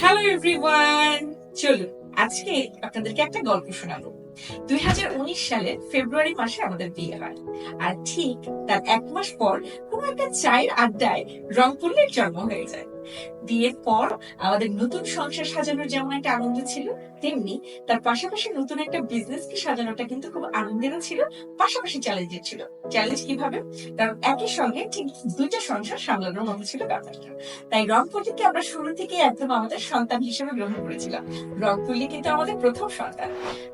Hello everyone চলুন, আজকে আপনাদেরকে একটা গল্প শোনাবো। দুই হাজার উনিশ সালের ফেব্রুয়ারি মাসে আমাদের বিয়ে হয়। আর ঠিক তার এক মাস পর কোনো একটা চায়ের আড্ডায় রংপুরের জন্ম হয়ে যায়। বিয়ের পর আমাদের নতুন সংসার সাজানোর যেমন একটা আনন্দ ছিল, তেমনি তার পাশাপাশি নতুন একটা বিজনেস কি সাজানোটা কিন্তু খুব আনন্দেরও ছিল, পাশাপাশি চ্যালেঞ্জের ছিল। চ্যালেঞ্জ কীভাবে? কারণ একই সঙ্গে ঠিক দুইটা সংসার সামলানোর মতো ছিল ব্যাপারটা। তাই রংপুরটিকে আমরা শুরু থেকে একদম আমাদের সন্তান হিসেবে গ্রহণ করেছিলাম। রংপুরলি কিন্তু আমাদের প্রথম সন্তান।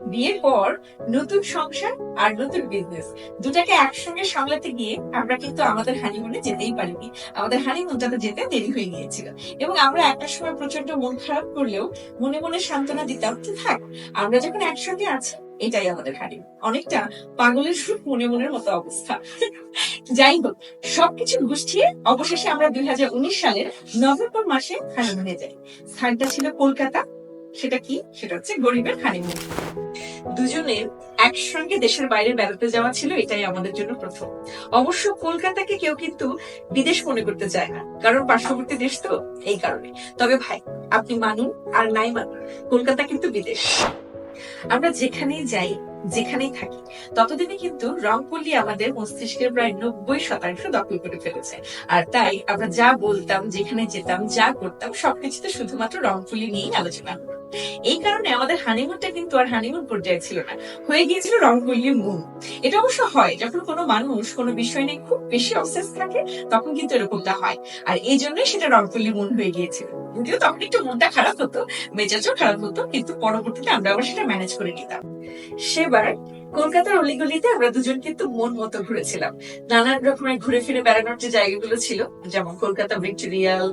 বিয়ের পর নতুন সংসার আর নতুন বিজনেস দুটাকে একসঙ্গে সামলাতে গিয়ে আমরা কিন্তু আমাদের হানিমুনে যেতেই পারিনি। আমাদের হানিমুনটাতে যেতে দেরি হয়ে গিয়েছিল এবং আমরা একটা সময় প্রচণ্ড মন খারাপ করলেও মনে মনে সান্ত্বনা দিতাম যে, থাক, আমরা যখন একসঙ্গে আছি, এটাই আমাদের হানিমুন অনেকটা পাগলের সুখ মনে মনের মতো অবস্থা। যাই হোক, সবকিছু গুছিয়ে অবশেষে আমরা দুই হাজার উনিশ সালের নভেম্বর মাসে হানিমুনে যাই। স্থানটা ছিল কলকাতা। সেটা কি? সেটা হচ্ছে গরিবের হানিমুন। দুজনের একসঙ্গে দেশের বাইরে বেড়াতে যাওয়া ছিল, এটাই আমাদের জন্য প্রথম। অবশ্য কলকাতাকে কেউ কিন্তু বিদেশ মনে করতে চায় না, কারণ পার্শ্ববর্তী দেশ তো এই কারণে। তবে ভাই, আপনি মানুন আর নাই মানুন কলকাতা কিন্তু বিদেশ। আমরা যেখানেই যাই, যেখানেই থাকি, ততদিনে কিন্তু রংপল্লী আমাদের মস্তিষ্কের প্রায় নব্বই শতাংশ দখল করে ফেলেছে। আর তাই আমরা যা বলতাম, যেখানে যেতাম, যা করতাম, সবকিছুতে শুধুমাত্র রংপুলি নিয়েই আলোচনা। হতো। এই কারণে আমাদের হানিমুনটা কিন্তু আর হানিমুন পর্যায়ে ছিল না। হয়ে গিয়েছিল রংপুলি মুন এটা অবশ্য হয়, যখন কোনো মানুষ কোনো বিষয় নিয়ে খুব বেশি অবসেস থাকে, তখন কিন্তু এরকমটা হয়। আর এই জন্যই সেটা রংপুলি মুন হয়ে গিয়েছিল। যদিও তখন একটু মনটা খারাপ হতো, মেজাজও খারাপ হতো, কিন্তু পরবর্তীতে আমরা আবার সেটা ম্যানেজ করে নিতাম। সেবার কলকাতার অলিগলিতে আমরা দুজন কিন্তু মন মতো ঘুরেছিলাম। নানান রকমের ঘুরে ফিরে বেড়ানোর যে জায়গাগুলো ছিল, যেমন Kolkata Victoria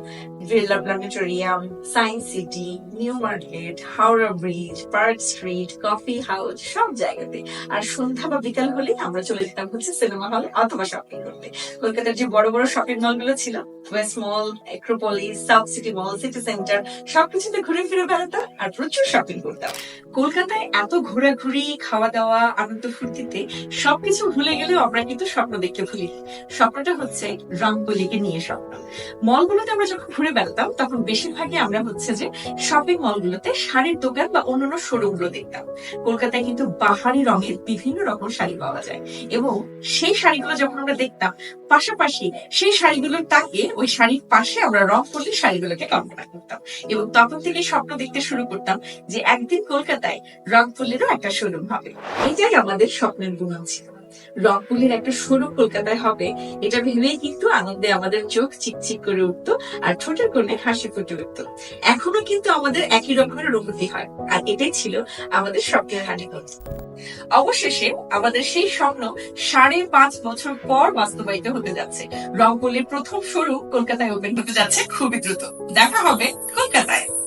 Birla planetarium science city, new market, Howrah bridge, park street, coffee house, সব জায়গাতে। আর সন্ধ্যা বা বিকাল হলে আমরা চলে যেতাম হচ্ছে সিনেমা হলে অথবা শপিং করতে। কলকাতার যে বড় বড় শপিং মলগুলো ছিল west mall Acropolis south city mall city centre সবকিছুতে ঘুরে ফিরে বেড়াতাম আর প্রচুর শপিং করতাম। কলকাতায় এত ঘোরাঘুরি খাওয়া দাওয়া আনন্দ ফুর্তিতে সবকিছু ভুলে গেলেও আমরা কিন্তু স্বপ্ন দেখতে ভুলি। স্বপ্নটা হচ্ছে রংবলিকে নিয়ে স্বপ্ন। মলগুলোতে আমরা যখন ঘুরে বেড়াতাম, তখন বেশিরভাগই আমরা হচ্ছে যে শপিং মলগুলোতে শাড়ির দোকান বা অন্যান্য শোরুমগুলো দেখতাম। কলকাতায় কিন্তু বাহারি রঙের বিভিন্ন রকম শাড়ি পাওয়া যায় এবং সেই শাড়িগুলো যখন আমরা দেখতাম, পাশাপাশি সেই শাড়িগুলোর তাকে ওই শাড়ির পাশে আমরা রং করলে শাড়িগুলোকে কল্পনা করতাম। এবং তখন থেকে স্বপ্ন দেখতে শুরু করতাম যে একদিন কলকাতায় রং রংপুলেরও একটা শোরুম হবে। এটাই আমাদের স্বপ্নের গুণ ছিল রংপুলের একটা শোরুম কলকাতায় হবে। এটা ভেবেই কিন্তু আনন্দে আমাদের চোখ চিকচিক করে উঠতো আর ঠোঁটের কোণে হাসি ফুটে উঠতো। এখনও কিন্তু আমাদের একই রকমের অনুভূতি হয় আর এটাই ছিল আমাদের স্বপ্নের হানিমুন। অবশেষে আমাদের সেই স্বপ্ন সাড়ে পাঁচ বছর পর বাস্তবায়িত হতে যাচ্ছে। রংপুলের প্রথম শোরুম কলকাতায় ওপেন হতে যাচ্ছে খুবই দ্রুত। দেখা হবে কলকাতায়।